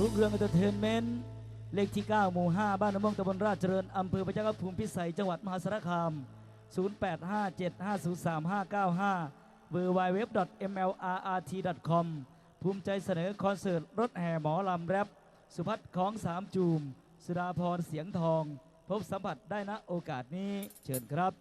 รุ่งเรืองเอนเตอร์เทนเมนต์เลขที่ 9 หมู่ 5 บ้านน้ำม่วงตำบลราชเจริญ อำเภอพระเจ้าภูมิพิสัย จังหวัดมหาสารคาม 0857503595 w w w m l r r t c o m ภูมิใจเสนอคอนเสิร์ต รถแห่หมอลำแรปสุพัฒน์ของสามจูม สุดาพรเสียงทอง พบสัมผัสได้นะโอกาสนี้ เชิญครับ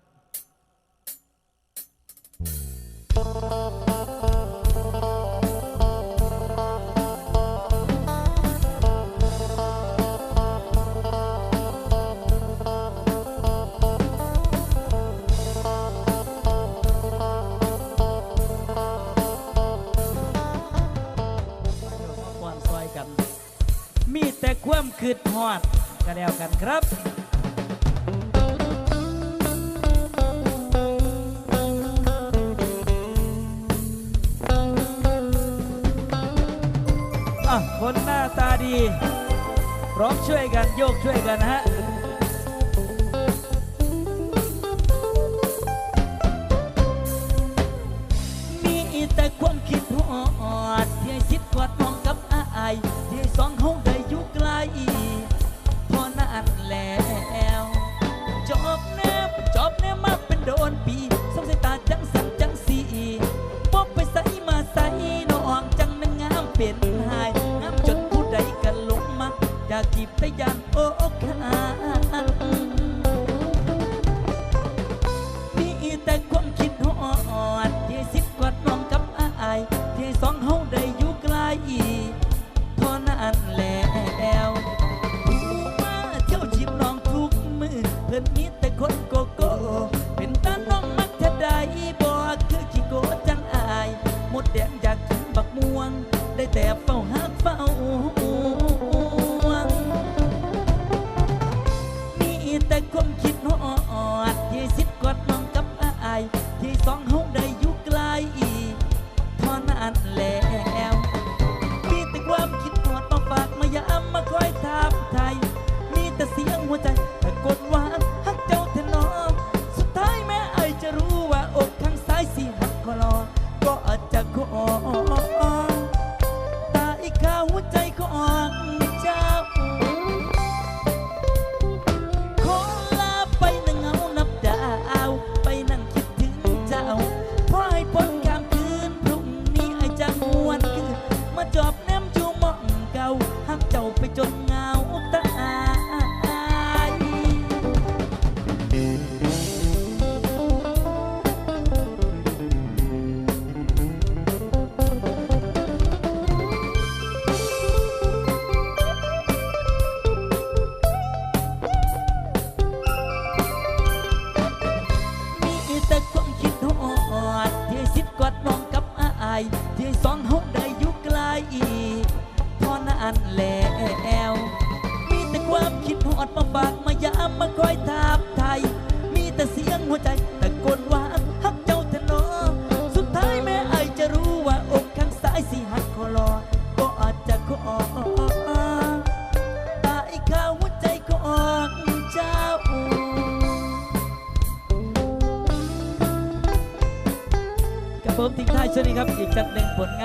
ความคืดหอดก็แล้วกันครับคนหน้าตาดี พร้อมช่วยกันโยกช่วยกันฮะ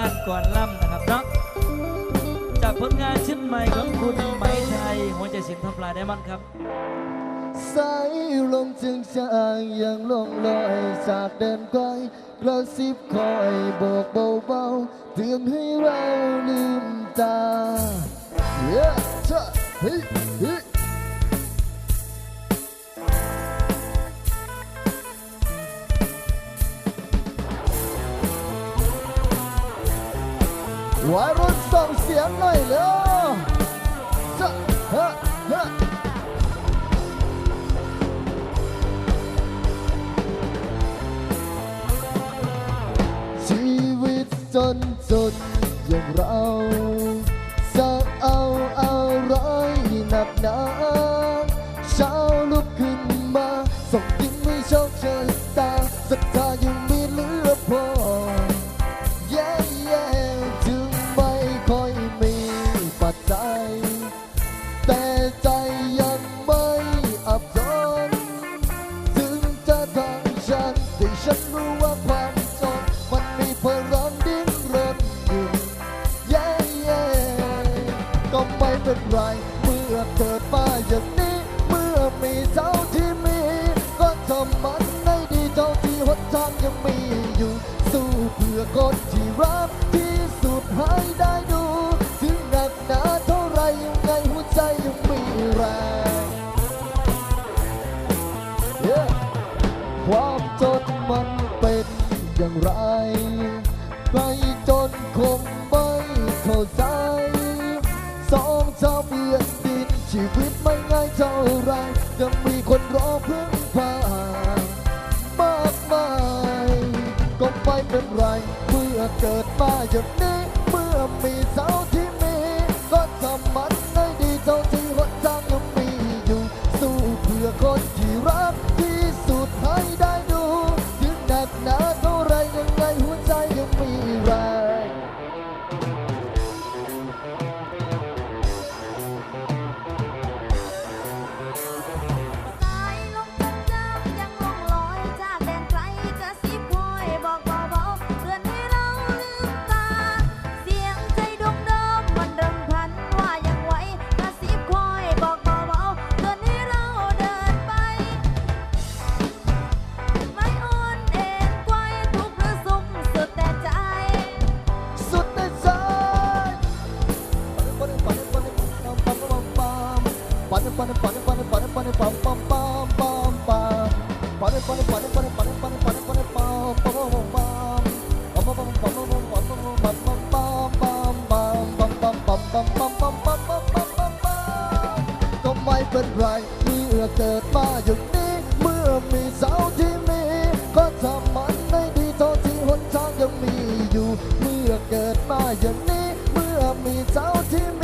านก่อนล่ำนะครับเนาะจากผลงานชิ้นใหม่ของคุณไหมไทยหัวใจสิงทำลายได้มั่นครับสายลงจึงจางยังลงลอยจากเดินก้อยกระซิบคอยโบกเบาๆเตือนให้เราลืมตาเฮ้ยเฮ้ย วัยรุ่นส่งเสียงหน่อยเร็วะฮะฮะชีวิตจนจนอย่างเรา จะเอาอะไรนักหนา ก็ไม่เป็นไรเมื่อเกิดมาอย่างนี้ เมื่อมีเสาที่มี ก็ทำมันให้ดีเท่าที่หนทางยังมีอยู่ เมื่อเกิดมาอย่างนี้ เมื่อมีเสาที่มี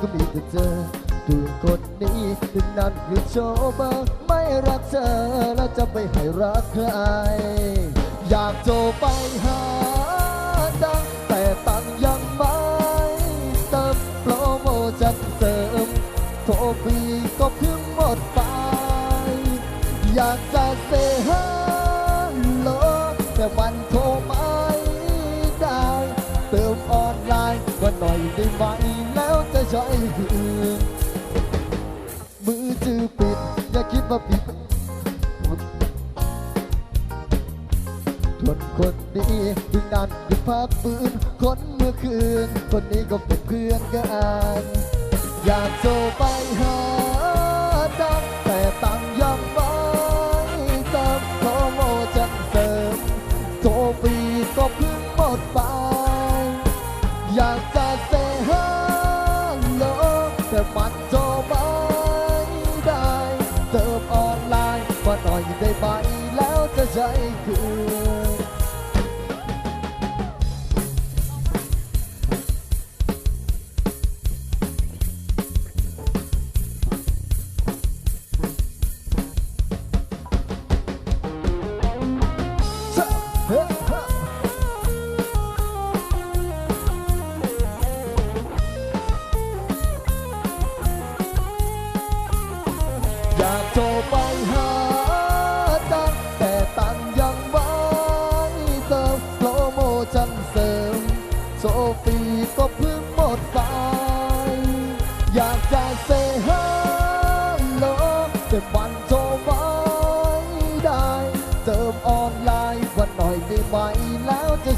ก็มีแต่เจอตัวคนนี้ถึงนั้นคือโชเบอร์ไม่รักเธอแล้วจะไปให้รักใคร อยากโทรไปหาดังแต่ตังยังไม่เติมโปรโมชั่นเติมโทรฟรีก็เพื่อ จคืนมือจือปิด อย่าคิดว่าผิดทนคนดีถึงนานถึงพักปืน คนเมื่อคืน คนนี้ก็เป็นเพื่อนกัน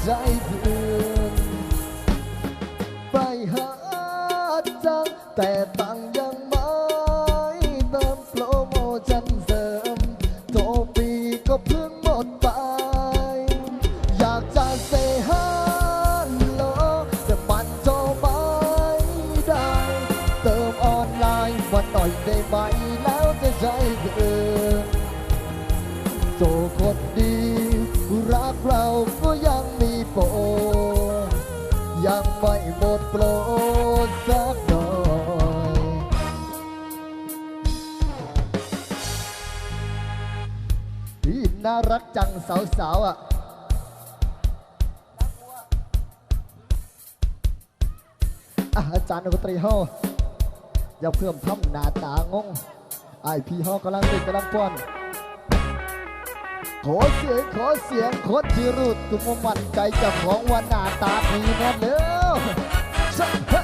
ใจเพื่อนไปหาจังแต่ตังยังไม่เติมโปรโมชั่นเสริมโทรปีก็เพิ่งหมดไป อยากจะเซฮัลโหลแต่มันโทรไม่ได้ เติมออนไลน์มาหน่อยได้ไหมแล้วจะใช้เธอโจคดีรักเรา ปรดสักหน่อยอีน่ารักจังสาวๆอะอาจารย์อุตรีเฮาอย่าเพิ่มทำหน้าตางงไอพี่เฮากำลังติดกำลังป้อนขอเสียงขอเสียงคนที่รูดกุมมันใจจะของวันหน้าตาดีแน่เล้อ some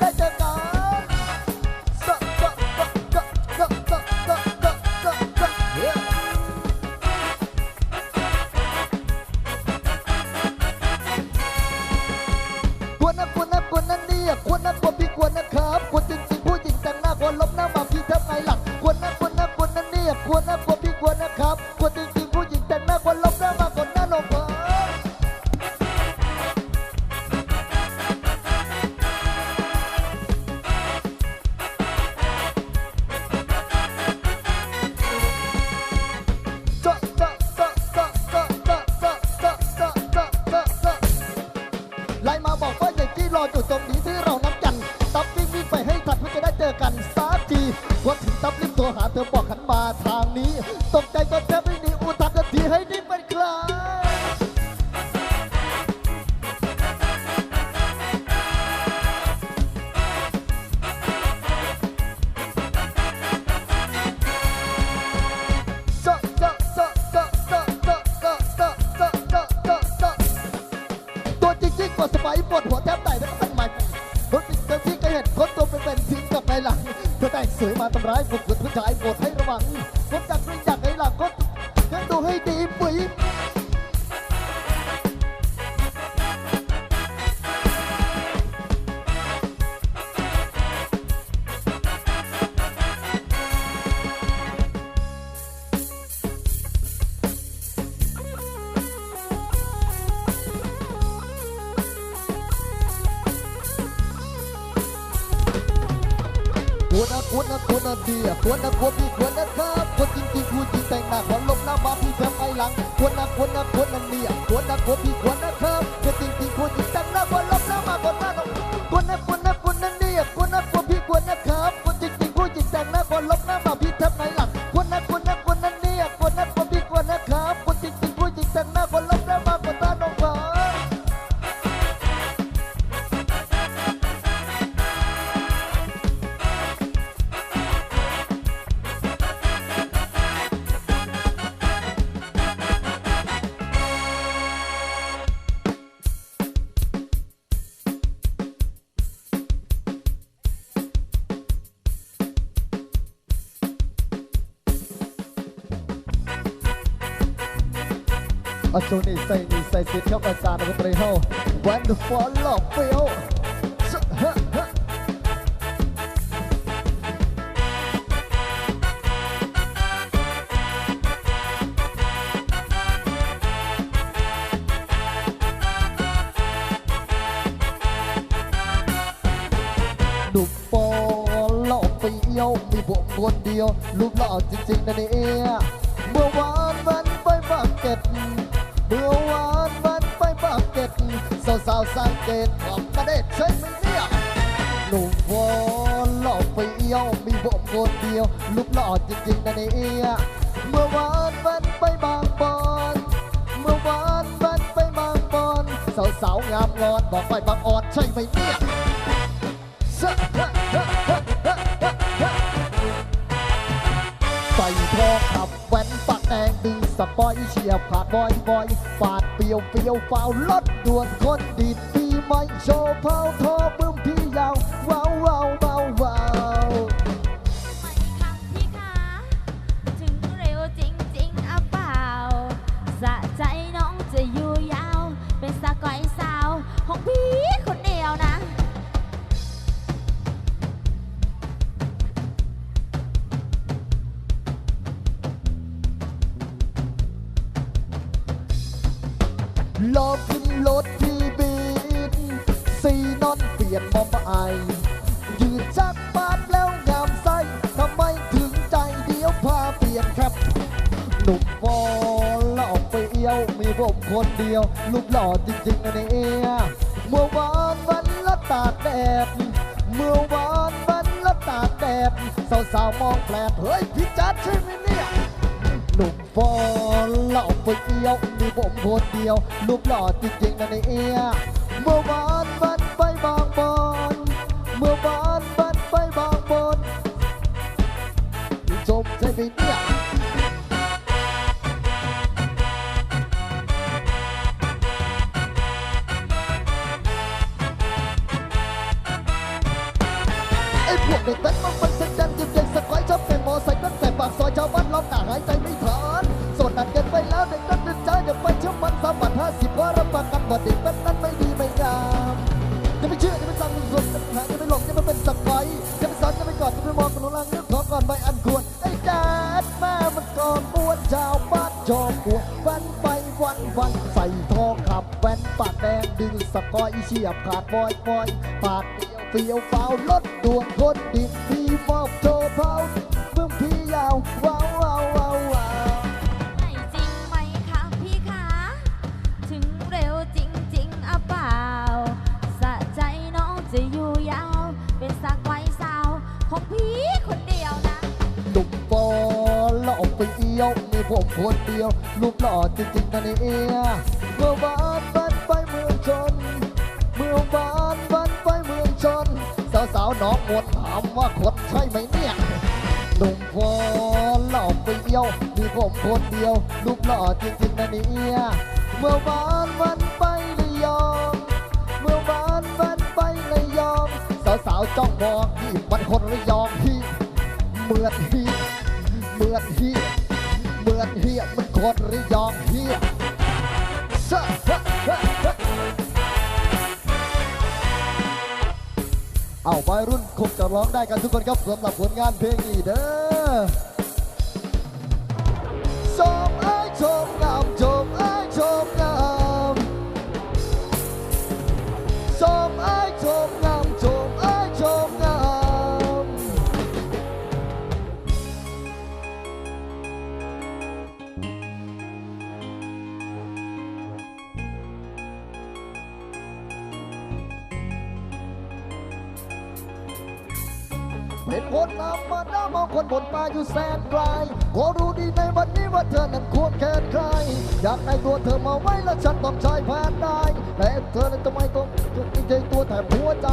ได้เจอกัน นอนเดียควรนะควรพี่ควรนะครับควรจริงจริงควรจริงแต่งหน้าขอลบหน้ามาพี่แซมไอหลังควรนะควรนะควรนะเนี่ยควรนะควรพี่ควรนะครับควรจริงจริงควรจริงแต่งหน้าขอลบหน้ามาขอหน้าลงควรนะควรนะควรนะเนี่ยควรนะควรพี่ควรนะครับ อาអត់ចូលនេះសៃនេះសៃទៀតយកអាសារបស់ត្ปเฮา Wonderful love feel ดูปอหล่อียวมีผมคนเดียวรูปหล่อจริงๆนะเนี่ยเมื่อวานมันไปบากเก็ต เมื่อวานมันไปปากเกร็ดสาวๆสังเกตของกระเด็ดใช่ไหมเนี่ยหนุ่มวอนหล่อไปเอี่ยวมีผมคนเดียวรูปหล่อจริงๆนะเนี่ยเมื่อวานมันไปบางบอนเมื่อวานมันไปบางบอนสาวๆงามงอนบอกไปบางออดใช่ไหมเนี่ย สปอยเฉียบขาดบอยบอยฟาดเปียวเปียวฟาวรถด่วนคนดีดปีใหม่โชว์เผาทอบึ้ม ลกเฮ้ยพี่จัดใช่ไหมเนี่ยหนุ่มฟอหล่อไปเอี้ยวมีผมคนเดียวรูปหล่อจริงๆนะเนี่ยเมื่อวานวันไปบางบอนเมื่อวานวันไปบางบอนชมใช่ไหมเนี่ยไอ้พวกเด็กแว้นมัน ว่าเด็กนั้นนั้นไม่ดีไม่งามจะไม่เชื่อจะไม่สั่งจะไม่หลงจะไม่หาจะไม่หลงจะไม่เป็นสักอยจะไม่สอนจะไม่กอดจะไม่มองกันลงล่างเรื่องขอก่อนใบอันควรไอ้แดดแม่มันก่อนปวดชาวบ้านจอมปวดวันไปวันวันใส่ทองขับแว่นปากแดงดึงสกอยเฉียบขาดบอยบอยปากเดียวเฟียวฟ้ารถด่วนคนดิบพี่มอบโชว์เผาียวมีผมคนเดียวรูปหล่อจริงๆนะเนี่ยเมื่อวานวันไปเมืองชน เมื่อวานวันไปเมืองชน สาวๆน้องหมดถามว่าคดใช่ไหมเนี่ยหนุ่มฟอหล่อไปเอี้ยวมีผมคนเดียวรูปหล่อจริงๆนะเนี่ยเมื่อวานวันไประยอง เมื่อวานวันไประยองสาวๆจ้องมองที่มันคนระยองที่เหมือนเฮียเหมือนเฮียเมือนเฮียมันคนระยองเฮียซะเอาไปรุ่นคงจะร้องได้กันทุกคนครับสำหรับผลงานเพลงนี้เด้อสมไอ้ชมงา เป็นคนนำมาน้ามองคนบนป่าอยู่แสนไกลขอรู้ดีในวันนี้ว่าเธอนั้นควรแค้นใคร อยากได้ตัวเธอมาไว้และฉันต้องใช้แผนได้แต่เธอนั้นทำไมต้องจุดใจตัวแถบหัวใจ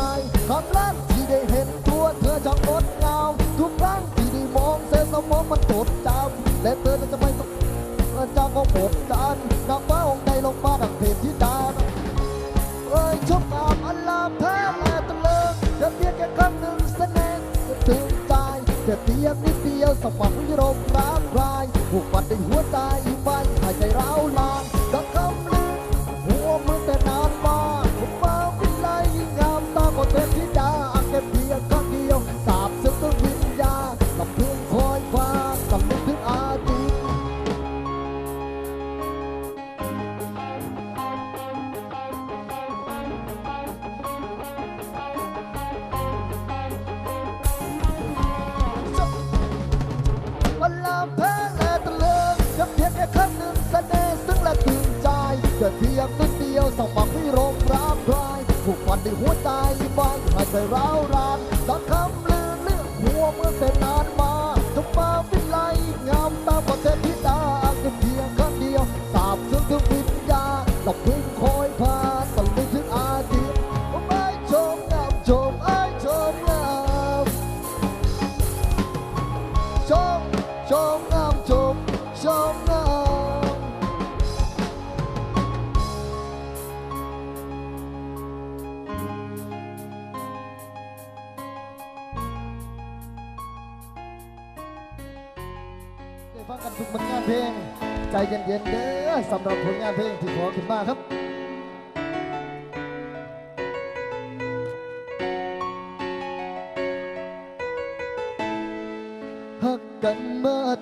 ครั้งแรกที่ได้เห็นตัวเธอช่างงดงามทุกครั้งที่ได้มองเส้นสมองมันจดจำและเธอนั้นทำไมต้องจ้าก็หมดกันนางฟ้า เพียงนิดเดียวสว่างวิรมร้างรายผูกพันในหัวใจ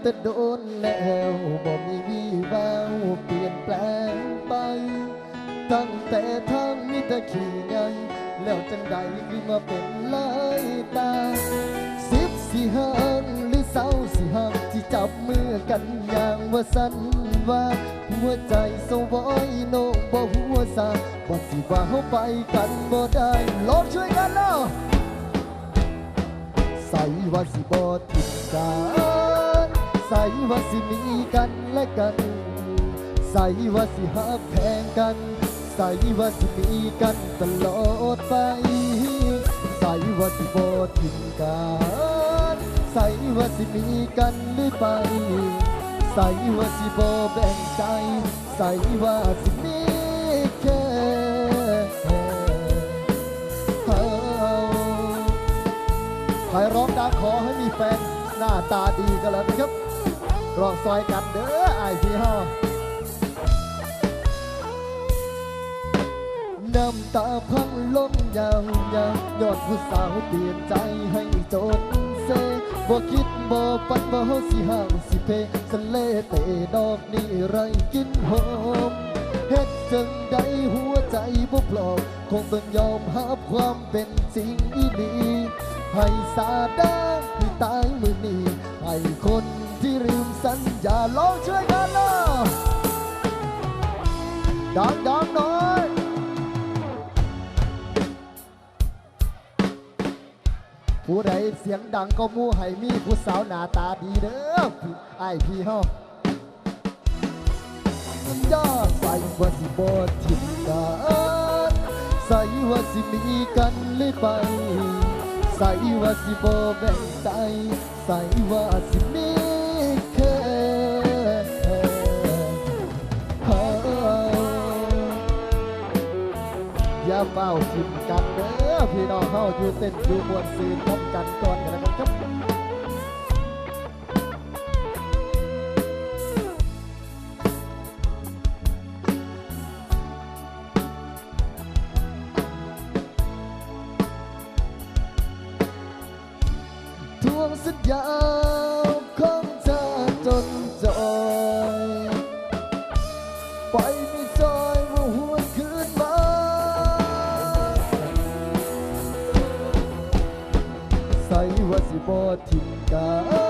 แต่โดนแล้วบ่มีวี่แววเปลี่ยนแปลงไป ตั้งแต่ทางมีแต่ขี้ไงแล้วจังใดคือมาเป็นลายตาสิบสี่ห้างหรือเศร้าสี่ห้างที่จับมือกันอย่างว่าสันว่า หัวใจสวอยโนบ่หัวซาว่สิว่าเฮาไปกันบ่ได้ลองช่วยกันเนาะใส่ว่าสิบอทิดกัน ใส่ว่าสิมีกันและกัน ใส่ว่าสิหักแพงกัน ใส่ว่าสิมีกันตลอดไป ใส่ว่าสิบอทิดกันใส่ว่าสิมีกันหรือไป ใส่ว่าสิบอแบ่งใจ ใส่ว่าสิมีแค่เฮาใครร้องดังขอให้มีแฟนหน้าตาดีกันแล้วนะครับ รอซอยกันเด้อไอพี่ห้าน้ำตาพังล้นยาวยาวยอดผู้สาวเปลี่ยนใจให้จนเซบ่คิดบ่ปันบ่เฮาสิห่างสิเพสะเลเตดอกนี้ไรกินหอมเฮ็ดจังใดหัวใจบ่ปลอบคงต้องยอมรับความเป็นจริงอีหลีให้สาดาที่ตายมือนี้ให้คน ที่ลืมสัญญาลองช่วยกันนะดังดังๆหน่อยผู้ใดเสียงดังก็มู่ให้มีผู้สาวหน้าตาดีเด้อพี่ไอพี่เฮาย่าใส่ว่าสิบอทิมกันใส่ว่าสิมีกันเลยไปใส่ว่าสิบอแบ่งใจใส่ว่าสิมี เฝ้าชิมกันเด้อพี่น้องเข้าอยู่เต้นอยู่บนซืนพบกันก่อนกันแล้วกันครับทวงสัญญา 天高